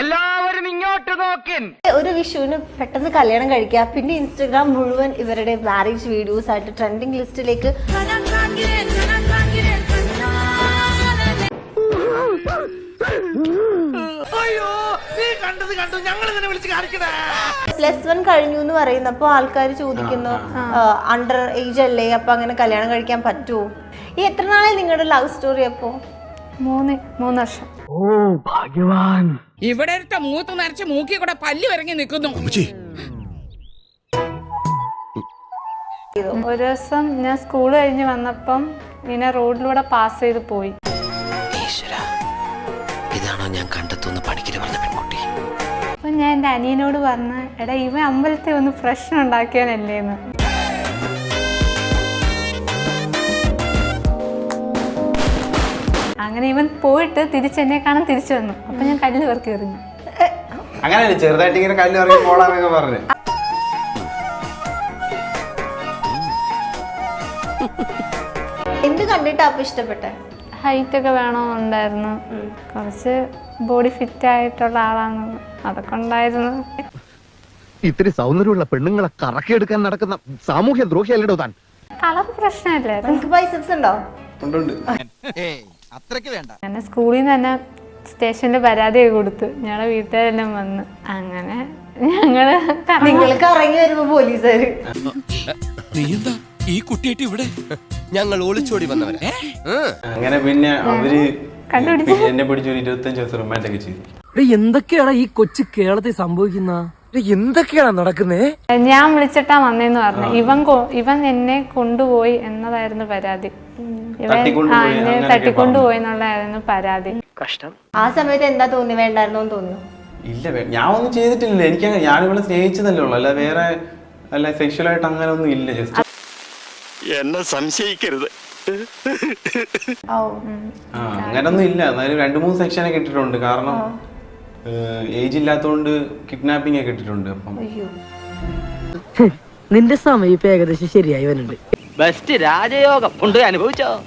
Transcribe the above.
എല്ലാവരും ഇങ്ങോട്ട് നോക്കി ഒരു വിഷുവിന് പെട്ടെന്ന് കല്യാണം കഴിക്കുക. പിന്നെ ഇൻസ്റ്റഗ്രാം മുഴുവൻ ഇവരുടെ മാരേജ് വീഡിയോസ് ആയിട്ട് ട്രെൻഡിങ് ലിസ്റ്റിലേക്ക് പ്ലസ് വൺ കഴിഞ്ഞു എന്ന് പറയുന്നപ്പോ ആൾക്കാർ ചോദിക്കുന്നു അണ്ടർ ഏജ് അല്ലേ? അപ്പൊ അങ്ങനെ കല്യാണം കഴിക്കാൻ പറ്റുമോ? ഈ എത്ര നാളെ നിങ്ങളുടെ ലവ് സ്റ്റോറി അപ്പോ? മൂന്ന് മൂന്ന് വർഷം. ഇവിടെ ഒരുത്ത മൂത്ത് നരച്ച് മൂക്കി കൂടെ പല്ലി ഇറങ്ങി നിൽക്കുന്നു. ഒരു ദിവസം ഞാൻ സ്കൂൾ കഴിഞ്ഞ് വന്നപ്പം ഇങ്ങനെ റോഡിലൂടെ പാസ് ചെയ്ത് പോയി. ഇതാണോ ഞാൻ കണ്ടെത്തുന്ന പണിക്കര് പറഞ്ഞ പെൺകുട്ടി? അപ്പൊ ഞാൻ എന്റെ അനിയനോട് പറഞ്ഞ് എടാ ഇവൻ അമ്പലത്തിൽ ഒന്ന് പ്രശ്നം ഉണ്ടാക്കിയവനല്ലേന്ന്. അങ്ങനെ ഇവൻ പോയിട്ട് തിരിച്ച് എന്നെ കാണാൻ തിരിച്ചു വന്നു. അപ്പൊ ഞാൻ കല്ല് പെറുക്കി എറിഞ്ഞു. അങ്ങനെയല്ലേ ചെറുതായിട്ട് ഇങ്ങനെ കല്ല് ഇറങ്ങി പോളാന്നൊക്കെ പറഞ്ഞു. എന്ത് കണ്ടിട്ട് അപ്പൊ ഇഷ്ടപ്പെട്ടെ? ഹൈറ്റ് ഒക്കെ വേണമെന്നുണ്ടായിരുന്നു കുറച്ച് ബോഡി ഫിറ്റ് ആയിട്ടുള്ള ആളാണ്. അതൊക്കെ ഉണ്ടായിരുന്നു. ഇത്തിരി സൗന്ദര്യമുള്ള പെണ്ണുങ്ങളെ കറക്കിയെടുക്കാൻ നടക്കുന്ന സാമൂഹ്യ ദ്രോഹിയല്ലോ താൻ? കളർ പ്രശ്നമില്ലായിരുന്നു. ബൈസെപ്സ് ഉണ്ടോ? ഉണ്ടുണ്ട്. ഞാൻ സ്കൂളിൽ നിന്ന് തന്നെ സ്റ്റേഷനിൽ പരാതി കൊടുത്തു ഞങ്ങളുടെ വീട്ടുകാരെല്ലാം വന്ന് അങ്ങനെ ഞങ്ങൾ കറങ്ങി നിങ്ങൾക്ക് ഇറങ്ങി വരുമ്പോ പോലീസുകാര്. നീ എന്താ? ഈ കുട്ടിയായിട്ട് ഇവിടെ? ഞങ്ങൾ ഒളിച്ചോടി വന്നവരെ. അങ്ങനെ പിന്നെ അവർ കണ്ടുപിടിച്ചു. എന്നെ പിടിച്ചു ഇരുപത്തഞ്ച് ദിവസം റിമാൻഡ് ഒക്കെ ചെയ്തു. എന്തൊക്കെയാണ് ഈ കൊച്ചു കേരളത്തിൽ സംഭവിക്കുന്ന? എന്തൊക്കെയാണ് നടക്കുന്നത് ഞാൻ വിളിച്ചിട്ടാ വന്നേന്ന് പറഞ്ഞു. ഇവൻ ഇവൻ എന്നെ കൊണ്ടുപോയി എന്നതായിരുന്നു പരാതി. ഇവൻ ആ എന്നെ തട്ടിക്കൊണ്ടുപോയി എന്നുള്ളതായിരുന്നു പരാതി. ആ സമയത്ത് എന്താ തോന്നി വേണ്ടായിരുന്നു തോന്നുന്നു? ഇല്ല വേ- ഞാൻ ഒന്നും ചെയ്തിട്ടില്ല. എനിക്ക് ഞാൻ ഇവിടെ സ്നേഹിച്ചതല്ലേ ഉള്ളൂ. അല്ല വേറെ അല്ല സെക്ഷൽ ആയിട്ട് അങ്ങനെ ഒന്നും ഇല്ല ജസ്റ്റ് എന്നെ സംശയിക്കരുത്. ഓ അങ്ങനെ അങ്ങനൊന്നും ഇല്ല. എന്നാലും രണ്ട് മൂന്ന് സെക്ഷനൊക്കെ ഇട്ടിട്ടുണ്ട്. കാരണം ഏജ് ഇല്ലാത്തതുകൊണ്ട് കിഡ്നാപ്പിംഗ് ഒക്കെ ഇട്ടിട്ടുണ്ട് അപ്പം. നിന്റെ സമയം ഇപ്പൊ ഏകദേശം ശരിയായി വരുന്നുണ്ട്. ബെസ്റ്റ് രാജയോഗം. ഉണ്ട് അനുഭവിച്ചോ?